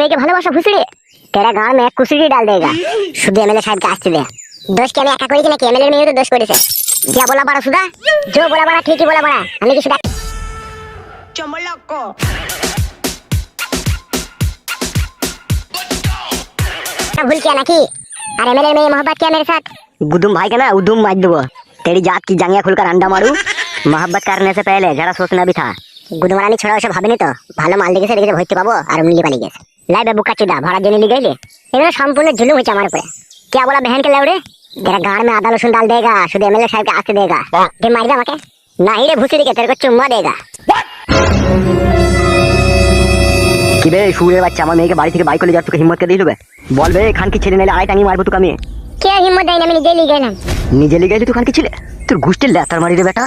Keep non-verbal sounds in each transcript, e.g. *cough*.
মেয়েকে ভালোবাসা ফুসড়ি তেরা গাঁর মেয়ে কুসুরি ডাল শুধু এমএলএ সাহেবকে দোষ কি আমি একা করেছি নাকি এমএলএ মেয়েও তো দোষ করেছে? যা বলা পারা সুদা বলা পারা ঠিকই বলা পারা। আমি চমলক ভুল নাকি? আর এমএলএ মেয়ে मोहब्बत किया मेरे साथ गुदुम भाई का ना मार दूंगा तेरी जात की जांगिया खुलकर अंडा मारू मोहब्बत करने से पहले जरा सोचना भी था ছড়া ওসব ভাবিনি তো? ভালো মাল দেখেছে দেখেছে ভরতে পাবো আর উনি লিপা গেছে। লাইবে বুকা চুদা ভাড়া জেনে নিয়ে গেলে? এগুলো সম্পূর্ণ জুলুম হয়েছে আমার উপরে। কে বলা বেহেন কে লাউড়ে? যারা গাড় মে আদা রসুন ডাল দেগা শুধু এমএলএ সাহেবকে আসতে দেগা কে মারি দা আমাকে? না হিরে ভুসি দিকে তোর চুম্মা দেগা কি বে শুয়ে বাচ্চা আমার মেয়েকে বাড়ি থেকে বাইক করে যাওয়ার তোকে হিম্মত কে দিয়ে বে বল বে খান কি ছেলে নাইলে আড়াই টাঙিয়ে মারবো তোকে আমি। কে হিম্মত দেয় আমি নিজে লিগে গেলাম নিজে লিগে গেলি তুই খান কি ছেলে? তোর ঘুষটে লেতার মারি রে বেটা।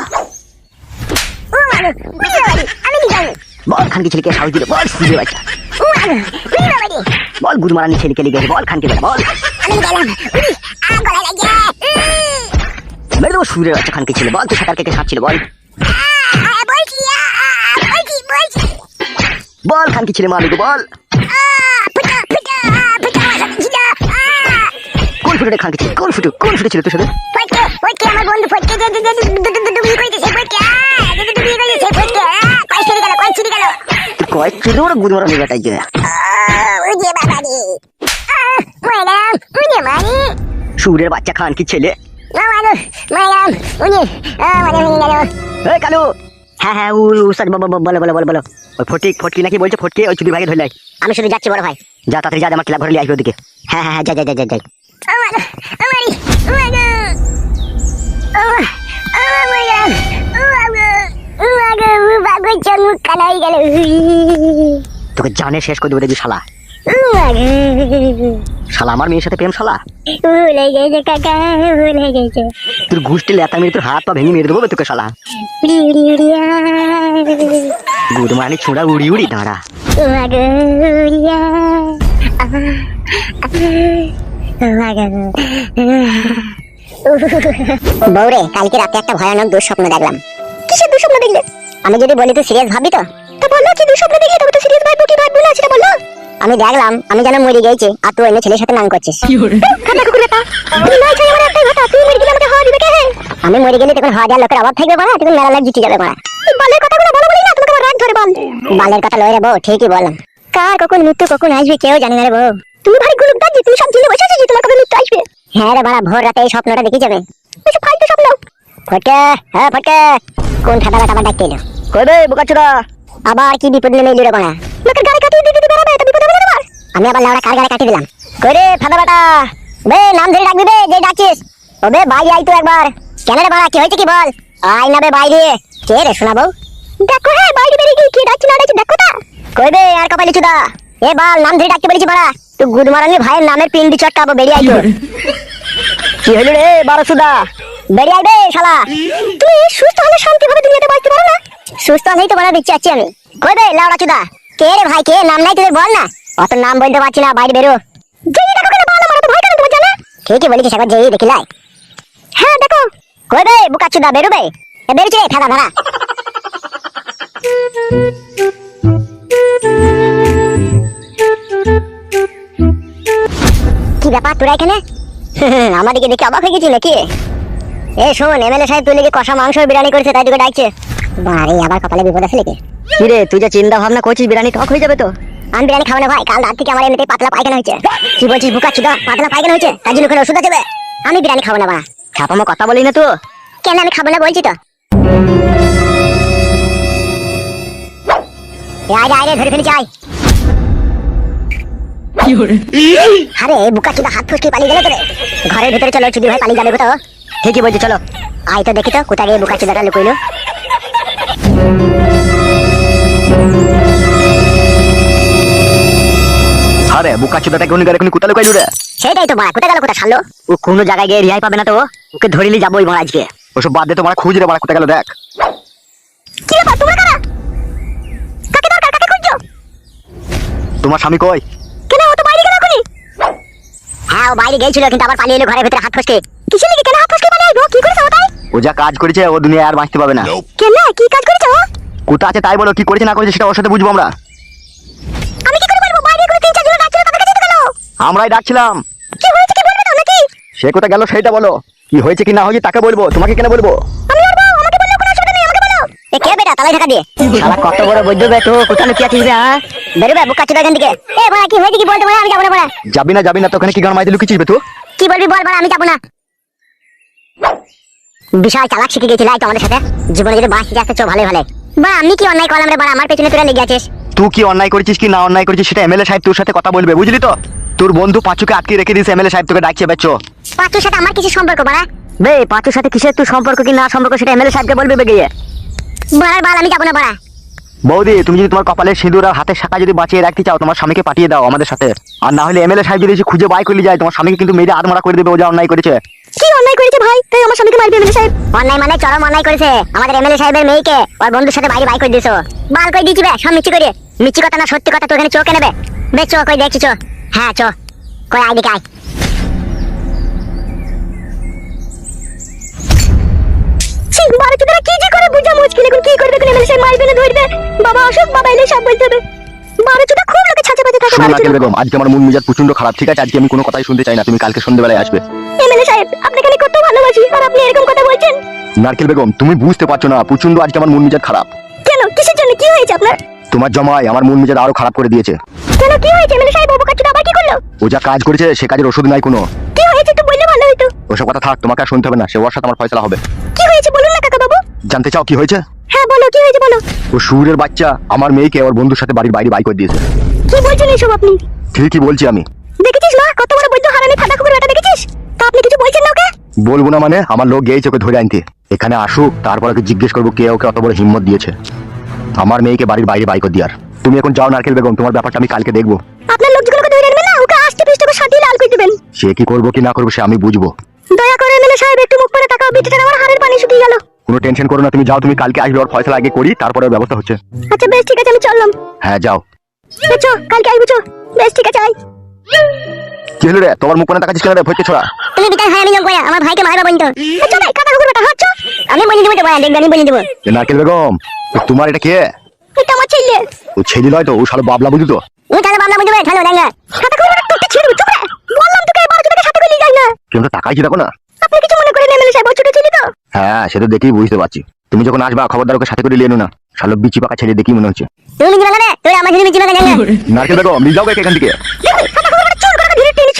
আমি কি জানি? বল খান কি ছেলেকে সাহস দিলে বল শুয়ে বাচ্চা বল গুদ মারানি ছেলেকে লিগে বল খান কি বেটা বল লাগে মেরে দেবো শুয়ে বাচ্চা খান কি ছেলে বল তুই সাঁতার কেটে সাঁতছিল বল বল খান কি ছেলে মারবি তো বল কোন ফুটে খান কি ছেলে কোন ফুটে কোন ফুটে ছিল তোর সাথে আমার বন্ধু ছিল ওরা গুদ মারানি বেটাই যে ওই যে বাবা রে ম্যাডাম উনি মানি সুরের বাচ্চা খান কি ছেলে মানে হয়ে কালু হ্যাঁ হ্যাঁ উ উস্তাদ বলো বলো বলো বলো বলো ওই ফটিক ফটকি নাকি বলছে ফটকে ওই চুরি ভাগে ধরলাই আমি শুধু যাচ্ছি বড় ভাই যা তাড়াতাড়ি যা আমার ক্লাব ঘরে নিয়ে আসবে ওদিকে হ্যাঁ হ্যাঁ হ্যাঁ যা যা যা যা যা আমার আমারি আমার আমার বাগো চমক গেল। তোকে জানে শেষ করে দেবো শালা। শালা আমার মেয়ের সাথে প্রেম শালা? ভুলে গেছে কাকা ভুলে গেছে। তোর ঘুষটি লেতা মেরে তোর হাত পা ভেঙে মেরে দেবো তোকে শালা। গুড মানে ছোড়া উড়ি উড়ি দাঁড়া। বৌরে কালকে রাতে একটা ভয়ানক দুঃস্বপ্ন দেখলাম। কিসের দুঃস্বপ্ন দেখলে? আমি যদি বলি তুই সিরিয়াস ভাবি তো? তো বলল কি দুঃস্বপ্ন দেখলে তবে তো সিরিয়াস ভাববো কি ভাববো না সেটা বলল আমি দেখলাম আমি যেন মরে গেছি আর তুই অন্য ছেলের সাথে নাম করছিস। খাতা কুকুর বেটা তুই নয় ছয় আমার একটাই কথা তুই মরে গেলে আমাকে হাওয়া দিবে কে আমি মরে গেলে তখন হাজার লোকের অভাব থাকবে মারা তখন মেলা লাগ জিতে যাবে এই বালের কথাগুলো বলো বলি না তোমাকে আমার রাগ ধরে বল। বালের কথা লয় রে বউ ঠিকই বললাম। কার কখন মৃত্যু কখন আসবে কেউ জানে না রে বউ। তুমি ভাই গুলুক দাঁড়িয়ে তুমি সব জেনে বসে আছিস যে তোমার কবে মৃত্যু আসবে। হ্যাঁ রে বাড়া ভোর রাতে এই স্বপ্নটা দেখি যাবে। এসব ফালতু স্বপ্ন। ফটকে হ্যাঁ ফটকে। কোন ঠাডা বেটা আবার ডাকতে এলো? কই বে বোকাচোদা আবার কি বিপদ নেমে এলো রে বাড়া লোকের গাড়ি কাটিয়ে এটা বিপদ হবে আমি আবার লাউড়া কার গাড়ি কাটিয়ে দিলাম? কই রে ফাদা বেটা? বে নাম ধরে ডাকবি বে যে ডাকছিস। ও বে ভাই আই তো একবার। কেন রে বাড়া কি হয়েছে কি বল? আই না বে বাইরে। কে রে শোনা বউ? দেখো হ্যাঁ বাইরে বেরিয়ে গিয়ে কি ডাকছি না ডাকছি দেখো তা। কই বে আর কপালি চুদা? এ বাল নাম ধরে ডাকতে বলেছি বাড়া। তুই গুড মারানি ভাইয়ের নামের পিন্ডি চটকাবো বেরিয়ে আই তো। কি হলো রে বারোসুদা বেরিয়ে আইবে শালা। তুমি সুস্থ হলে শান্তি ভাবে দুনিয়াতে বাঁচতে পারো না। সুস্থ হলেই তো বলা দিচ্ছি আছি আমি। কই বে, লাউড়া চুদা? কে রে ভাই, কে? নাম নাই তোদের বল না। অত নাম বলতে পারছি না, বাইরে বেরো। যেই দেখো কেন বল আমার ভয় কেন তোমার জানা ঠিকই বলেছিস একবার, যেই দেখি লাই। হ্যাঁ দেখো। কই বে, বুকা চুদা বেরোবে এ বেরোচ্ছে রে ফেদা ধরা। কি ব্যাপার তোরা এখানে? *laughs* আমাদেরকে দেখে অবাক হয়ে গেছি নাকি? এ শোন এমএলএ সাহেব তুই লেগে কষা মাংস বিরিয়ানি করেছে তাই তোকে ডাকছে। বারে আবার কপালে বিপদ আছে নাকি কি রে তুই যে চিন্তা ভাবনা করছিস বিরিয়ানি টক হয়ে যাবে তো? আমি বিরিয়ানি খাব না ভাই কাল রাত থেকে আমার এমনিতেই পাতলা পায়খানা হয়েছে। কি বলছিস বুকা চুদা পাতলা পায়খানা হয়েছে তার জন্য ওষুধ আছে আমি বিরিয়ানি খাব না বাড়া। ছাপামো কথা বলি না তো? কেন আমি খাব না বলছি তো? এ আয় রে, আয় রে, ধরে ফেলেছি আয়। আরে বুকা চুদা হাত ফুসকে পালিয়ে গেল তো ঘরের ভিতরে চলো চুদি ভাই পালিয়ে যাবে তো ঠিকই বলছি চলো। আয় তো দেখি তো কোথায় গিয়ে বুকা চুদাটা লুকইলো। আরে কোন গারে কোন কোথা লুকাইলু রে? সেটাই তো বাড়া কোথায় গেল কোথায় ছাড়লো? ও কোনো জায়গায় গিয়ে রিহাই পাবে না তো ওকে ধরিলি যাবোই মার আজকে। ওসব বাদ দে খুঁজ রে বাড়া কোথায় গেল দেখ। কি ব্যাপার তোমরা কারা কাকে দরকার কাকে খুঁজছো? তোমার স্বামী কই? কেন ও তো বাইরে গেল এখনই? হ্যাঁ ও বাইরে গেছিল কিন্তু আবার পালিয়ে এলো ঘরের ভিতরে হাত ফসকে। কিসের লিগে কেন হাত ফসকে? আইবো কি করেছে ওটাই ও যা কাজ করেছে ও দুনিয়া আর বাঁচতে পাবে না। কেন কি কাজ করেছে ও? কোথা আছে তাই বলো কি করেছে না করেছে সেটা ওর সাথে বুঝব আমরা। আমি কি করে বলব? বাইরে করে তিন চার আমরাই ডাকছিলাম। কি হয়েছে কি বলবে তো নাকি? সে কোথা গেল সেটা বলো। কি হয়েছে কি না হয়েছে তাকে বলব। তোমাকে কেন বলব? আমি আর বউ আমাকে বললে কোনো অসুবিধা নেই আমাকে বলো। এ কে বেটা তালাই ঢাকা দিয়ে? শালা কত বড় বৈদ্য বে তো কোথায় লুকিয়ে আছিস বে হ্যাঁ? বেরোবে বুকা চুদা এখান থেকে এ বড়া কি হয়েছে কি বলতে বলে আমি যাব না বড়া যাবি না যাবি না তো ওখানে কি গান মাইতে লুকিয়েছিস বে তুই? কি বলবি বল বড়া আমি যাব না। বিশাল চালাক শিখে গেছিল তো আমাদের সাথে? জীবনে যদি বাঁচতে যাচ্ছে চো ভালো ভালো। বা আমি কি অন্যায় করলাম রে বড়া? আমার পেছনে তোরা লেগে আছিস। তুই কি অন্যায় করেছিস কি না অন্যায় করেছিস সেটা এমএলএ সাহেব তোর সাথে কথা বলবে বুঝলি তো? তোর বন্ধু পাঁচুকে আটকে রেখে দিয়েছে এমএলএ সাহেব তোকে ডাকছে বেচো পাঁচুর সাথে আমার কিছু সম্পর্ক বড়া? বে পাঁচুর সাথে কিসের তুই সম্পর্ক কি না সম্পর্ক সেটা এমএলএ সাহেবকে বলবি বে গিয়ে। বড়ার বাল আমি যাব না বড়া। বৌদি তুমি যদি তোমার কপালে সিঁদুর আর হাতের শাখা যদি বাঁচিয়ে রাখতে চাও তোমার স্বামীকে পাঠিয়ে দাও আমাদের সাথে। আর না হলে এমএলএ সাহেব যদি খুঁজে বাই করলে যায় তোমার স্বামীকে কিন্তু মেরে আধমরা করে দেবে ও যা অন্যায় করেছে। কি অন্যায় করেছে ভাই? তাই আমার স্বামীকে মারবে এমএলএ সাহেব। অন্যায় মানে চরম অন্যায় করেছে। আমাদের এমএলএ সাহেবের মেয়েকে ওর বন্ধুর সাথে বাইরে বাই করে দিয়েছ। বাল করে দিয়েছি বে সব মিচ্ছি করে। মিচ্ছি কথা না সত্যি কথা তো এখানে চোখে নেবে। বে চো কই দেখছি চো। হ্যাঁ চো। কই আয় দিকে ছি বারো চোদরা কি যে করে বুঝা মুশকিল? এখন কি করবে? কোন এমএলএ সাহেব মারবে না ধরবে? বাবা অসুখ বাবা এলে সব বলতে হবে। খুব লোকে ছাঁচে থাকে শোনো নাকেল বেগম আজকে আমার মন মেজাজ প্রচণ্ড খারাপ ঠিক আছে? আজকে আমি কোনো কথাই শুনতে চাই না তুমি কালকে সন্ধ্যেবেলায় আসবে। এমএলএ সাহেব আপনাকে আমি কত ভালোবাসি আর আপনি এরকম কথা বলছেন? নারকেল বেগম তুমি বুঝতে পারছ না প্রচণ্ড আজকে আমার মন মেজাজ খারাপ। কেন? কিসের জন্য? কি হয়েছে আপনার? তোমার জমায় আমার মন মেজাজ আরও খারাপ করে দিয়েছে। কেন? কি হয়েছে? এমএলএ সাহেব আবার কি করল? ও যা কাজ করেছে সে কাজের ওষুধ নাই কোনো। কি হয়েছে? একটু বললে ভালো হতো ওসব কথা থাক তোমাকে আর শুনতে হবে না সে ওর সাথে আমার ফয়সলা হবে। জানতে চাও কি হয়েছে? হ্যাঁ বলো কি হয়েছে বলো? ও সুরের বাচ্চা আমার মেয়েকে ওর বন্ধুর সাথে বাড়ির বাইরে বাই করে দিয়েছে। কি বলছেন এসব আপনি? ঠিকই বলছি আমি। দেখেছিস মা কত বড় বৈদ্য হারানি ফাটা খবর এটা দেখেছিস? তা আপনি কিছু বলছেন না ওকে? বলব না মানে আমার লোক গিয়েছে ওকে ধরে আনতে। এখানে আসুক তারপর ওকে জিজ্ঞেস করব কে ওকে অত বড় হিম্মত দিয়েছে। আমার মেয়েকে বাড়ির বাইরে বাই করে দিয়ার। তুমি এখন যাও নারকেল বেগম তোমার ব্যাপারটা আমি কালকে দেখব। আপনার লোকজনকে ধরে আনবেন না? ওকে আষ্টে পিষ্টে করে সাথে লাল করে দিবেন। সে কি করব কি না করব সে আমি বুঝব। দয়া করে এমএলএ সাহেব একটু মুখ করে তাকাও বিটিটার আমার হাড়ের পানি শুকিয়ে গেল। কোনো টেনশন করো না তুমি যাও তুমি কালকে আসবে ওর ফয়সলা আগে করি তারপরে ব্যবস্থা হচ্ছে। আচ্ছা বেশ ঠিক আছে আমি চললাম। হ্যাঁ যাও। চো কালকে আইবো চো। বেশ ঠিক আছে আই কি হলো রে? তোমার মুখ কোনে তাকাচ্ছিস কেন রে? ভয়কে ছোড়া। তুমি বিটার হাই আমি লোক বয়া আমার ভাইকে মারবা বন্ধু চো ভাই কাটা কুকুর বেটা হাত চো আমি বলে দেবো তো বয়া দেখবে আমি বলে দেবো। এ নারকেল বেগম তোমার এটা কে? এটা আমার ছেলে। ও ছেলে নয় তো ও শালো বাবলা বুঝি তো? ও তাহলে বাবলা বুঝবে ঠালো ডাঙ্গা কাটা কুকুর বেটা তোকে ছেড়ে চুপ রে বললাম তোকে এবার তোকে সাথে করে নিয়ে যাই না। কিন্তু তাকাইছি দেখো না। আপনি কিছু মনে করেন এমএলএ সাহেব ছোট ছেলে তো হ্যাঁ সে তো দেখেই বুঝতে পারছি তুমি যখন আসবা খবরদার ওকে সাথে করে নিয়ে এনো না শালো বিচি পাকা ছেলে দেখি মনে হচ্ছে তুই আমার ছেলে মিজি বাগানে ডাঙ্গা নারকেল বেগম নিয়ে যাও এখান থেকে কুকুর বেটা চোর করে ধীরে টেনে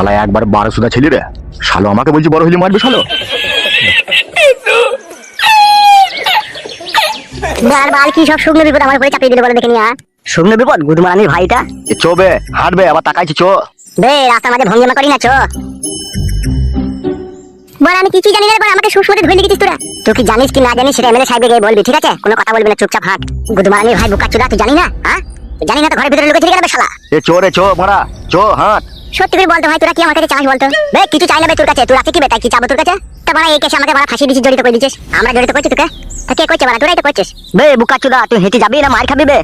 শালা একবার বারো সুদা ছেলে রে। শালো আমাকে বলছি বড় হইলে মারবে শালো। বার বার কি সব শুকনো বিপদ আমার উপরে চাপিয়ে দিলে বলে দেখে নিয়া শুকনো বিপদ? গুদমারানির ভাইটা? চো বে হাঁটবে আবার তাকাইছি চো। বে রাস্তার মাঝে ভঙ্গিমা করি না চো। বল আমি কিছুই জানি না বল আমাকে সুসমতে ধরে লিখেছিস তোরা। তুই কি জানিস কি না জানিস সেটা এমএলএ সাহেবকে গিয়ে বলবি ঠিক আছে? কোনো কথা বলবি না চুপচাপ হাঁট। গুদমারানির ভাই বুকা চুদা তুই জানি না হ্যাঁ? জানি না তো ঘরের ভিতরে কেন শালা? এ চো রে চো মারা চো হাঁট। সত্যি করে বলতো ভাই তোরা কি আমার কাছে চাস বলতো? বে কিছু চাই না বে তোর কাছে তোর আছে কি বে তাই কি চাবো তোর কাছে? তা বাড়া এই কেসে আমাকে বাড়া ফাঁসি দিছিস জড়িত করে দিছিস। আমরা জড়িত করছি তোকে। তা কে করছে বাড়া? তোরাই তো করছিস। বে বুকা চুদা তুই হেঁটে যাবি না মার খাবি বে।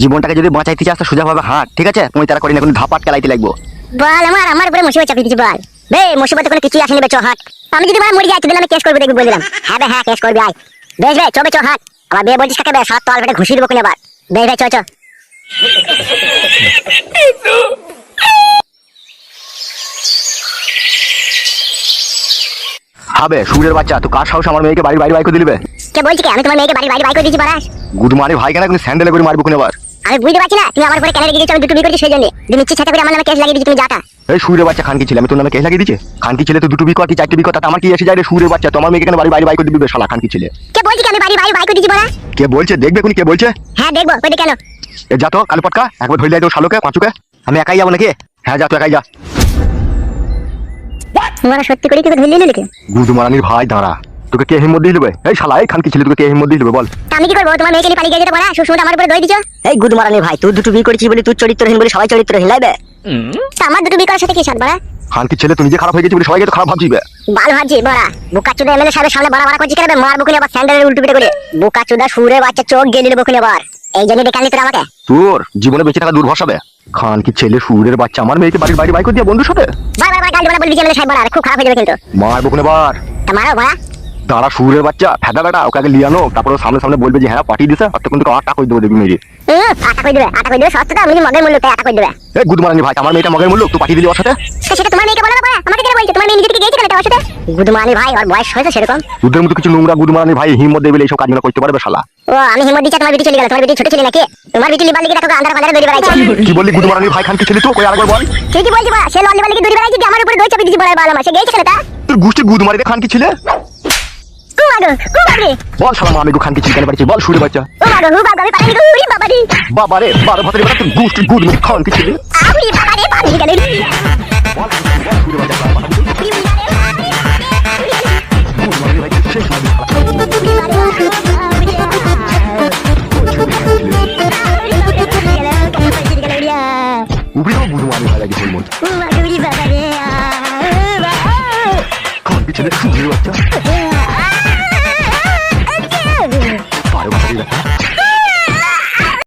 জীবনটাকে যদি বাঁচাইতে চাস তো সোজা ভাবে হাঁট ঠিক আছে? তুমি তারা করি না কোনো ধাপাট কেলাইতে লাগবো। বল আমার আমার উপরে মুসিবত চাপিয়ে দিচ্ছি বল। বে মুসিবত কোনো কিছুই আসেনি বে চ হাট। আমি যদি বাড়া মরে যাই তোদের আমি কেস করব দেখবি বলে দিলাম হ্যাঁ বে হ্যাঁ কেস করবি আয়। বেশ বে চ হাট। আবার বিয়ে বলছিস কাকে বে সাত তো আলবেটে ঘুষি দেবো কোনে আবার বেশ বে চ চ। হবে সুরের বাচ্চা তুই কার সাহস আমার মেয়েকে বাড়ির বাইরে বাইক দিলিবে কে বলছি কি? আমি তোমার মেয়েকে বাড়ি বাইরে করে দিচ্ছি বাড়াস গুড মারি ভাই কেন কোনো স্যান্ডেলে করে মারবো কোন আবার? আমি বুঝতে পারছি না তুমি আমার উপরে কেন রেগে আমি দুটো বিয়ে করছি সেই জন্য তুমি ছাতা করে আমার নামে কেস লাগিয়ে দিচ্ছি তুমি যাটা এই সুরের বাচ্চা খানকি ছেলে আমি তোর নামে কেস লাগিয়ে দিচ্ছে খানকি ছেলে তো দুটো বিকো কি চারটি বিকো তাতে আমার কি এসে যায় রে সুরের বাচ্চা? তোমার মেয়েকে কেন বাড়ি বাইরে বাইক দিবে শালা খানকি ছেলে? কে বলছি কি? আমি বাড়ি বাইরে করে দিচ্ছি বলা কে বলছে? দেখবে কোন কে বলছে? হ্যাঁ দেখব। ওই কেন? এ যা তো কালো পটকা একবার ধরে তো শালোকে পাঁচুকে। আমি একাই যাব নাকি? হ্যাঁ যা তো একাই যা। তোমরা সত্যি করে তোকে মারানির ভাই দাঁড়া। তোকে কে হিম্মত দিয়ে দেবে? এই শালা এই খানকি ছেলে তোকে কে হিম্মত দিয়ে দেবে? বল। আমি কি করব? তোমার মেয়েকে নিয়ে পালিয়ে গেছে বলা সুসমত আমার উপরে দই দিছো? এই ভাই তুই দুটো বিয়ে করেছিস বলে তুই চরিত্রহীন বলে সবাই চরিত্রহীন লাইবে আমার দুটো বিয়ে করার সাথে কি সাথ খানকি ছেলে তুমি যে খারাপ হয়ে গেছি বলে সবাইকে তো খারাপ ভাবছিবে বাল ভাবছি বড়া। বুকা চুদা এমএলএ সাহেবের সামনে বড় বড় করছি কেন মার বুকুনি আবার স্যান্ডেলের উল্টো পিটে করে। বুকা চুদা সুরে বাচ্চা চোখ গেলিল বুকুনি আবার এই জন্য তোরা আমাকে। তোর জীবনে বেঁচে থাকা দূর ভরসাবে খানকি ছেলে সুরের বাচ্চা আমার মেয়েকে বাড়ির বাইরে বাইক দিয়ে বন্ধুর সাথে? গাল বলবি যে আমাদের সাহেব বড়া খুব খারাপ হয়ে যাবে কিন্তু। মার বকুনে বার তা মারো বড়া দাঁড়া সুরের বাচ্চা ফেদা বেটা ওকে আগে লিয়ানো তারপরে সামনে সামনে বলবে যে হ্যাঁ পাঠিয়ে দিছে আর তখন তোকে আটটা করে দেবো দেখবি মেরে আটা কই দেবে আটা কই দেবে সস্তা আমি মগের মূল্য তাই আটা কই দেবে। এ গুদমারানি ভাই আমার মেয়েটা মগের মূল্য তুই পাঠিয়ে দিলি ওর সাথে? তো সেটা তোমার মেয়েকে বলো না আমাকে কেন বলছো? তোমার মেয়ে নিজে থেকে গিয়েছে কেন তার সাথে? গুদমানি ভাই ওর বয়স হয়েছে সেরকম। দুধের মতো কিছু নোংরা গুদমারানি ভাই হিম্মত দেবে এইসব কাজগুলো করতে পারবে শালা। ও আমি হিম্মত দিচ্ছি তোমার বিটি চলে গেল তোমার বিটি ছোট ছিল নাকি? তোমার বিটি লিবার লিগে দেখো আন্ধার ফান্ধারে দড়ি বেড়াইছে। কি বললি? গুদমারানি ভাই খানকি ছেলে তো কই আরেকবার বল। ঠিকই বলছি সে লল্লি বালিকে দড়ি বেড়াইছে দিয়ে আমার উপরে দই চাপি দিয়েছি বড়া বাল আমার সে গিয়েছে কেন তা? তোর গুষ্টি গুদমারিতে খানকি ছেলে? ও মাগো ও বাবরে বল শালা মা আমি গো খানকি চিকেন বাড়ি বল শুরু বাচ্চা। ও মাগো ও বাবা রে পারে গো উরি বাবা রে। বাবা রে বারো ভাতের বেটা গুড় গুষ্টি গুদমারি খানকি ছেলে? আমি বাবা রে পারে গেলে। বল বল বাচ্চা।